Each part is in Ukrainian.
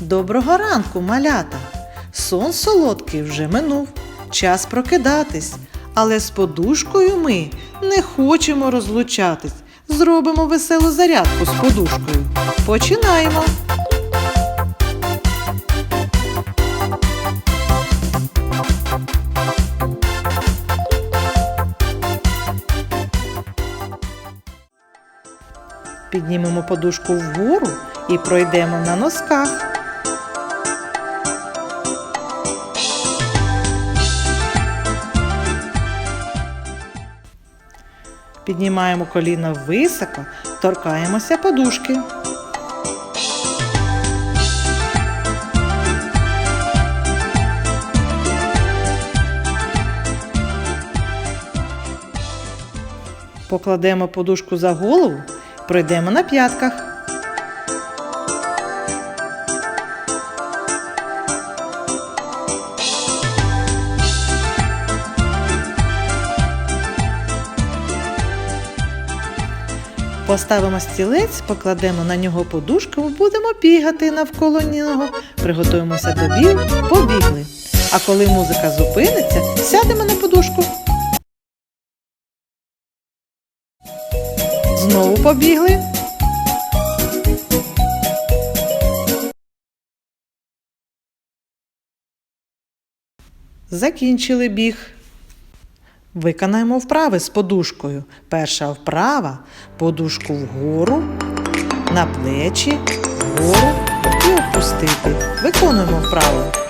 Доброго ранку, малята! Сон солодкий вже минув. Час прокидатись, але з подушкою ми не хочемо розлучатись. Зробимо веселу зарядку з подушкою. Починаємо! Піднімемо подушку вгору і пройдемо на носках. Піднімаємо коліна високо, торкаємося подушки. Покладемо подушку за голову, пройдемо на п'ятках. Поставимо стілець, покладемо на нього подушку, будемо бігати навколо нього, приготуємося до бігу, побігли. А коли музика зупиниться, сядемо на подушку. Знову побігли. Закінчили біг. Виконаємо вправи з подушкою. Перша вправа подушку вгору, на плечі, вгору і опустити. Виконуємо вправу.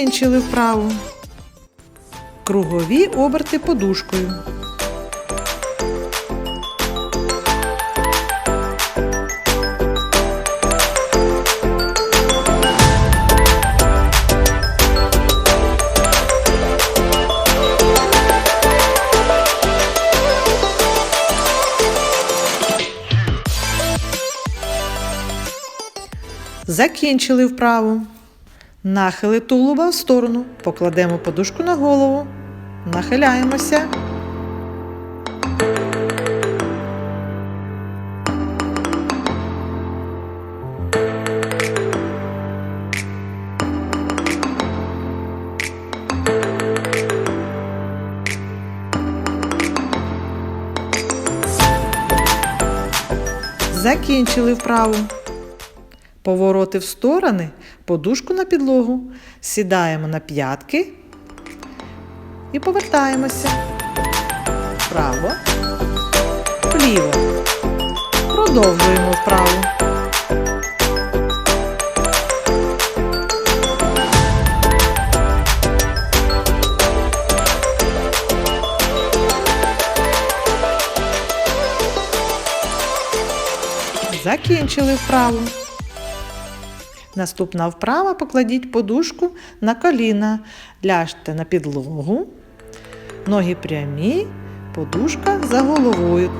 Закінчили вправу. Кругові оберти подушкою. Закінчили вправу. Нахили тулуба в сторону, покладемо подушку на голову, нахиляємося. Закінчили вправу. Повороти в сторони, подушку на підлогу. Сідаємо на п'ятки і повертаємося. Вправо, вліво. Продовжуємо вправу. Закінчили вправу. Наступна вправа покладіть подушку на коліна, ляжте на підлогу, ноги прямі, подушка за головою.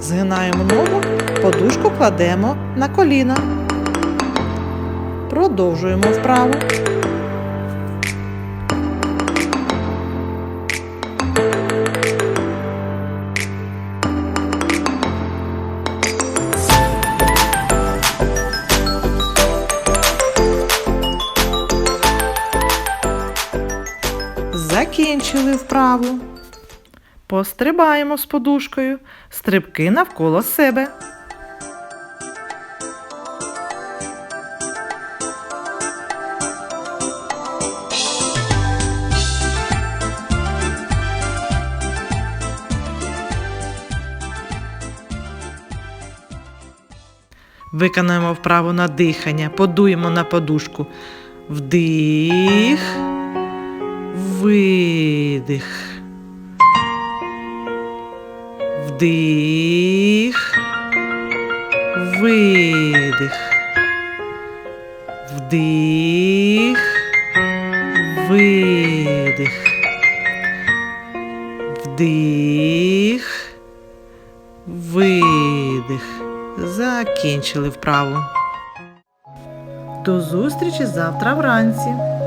Згинаємо ногу, подушку кладемо на коліна. Продовжуємо вправу. Закінчили вправу. Пострибаємо з подушкою, стрибки навколо себе. Виконаємо вправу на дихання, подуємо на подушку. Вдих, видих. Вдих, видих. Вдих, видих. Вдих. Видих. Закінчили вправу. До зустрічі завтра вранці.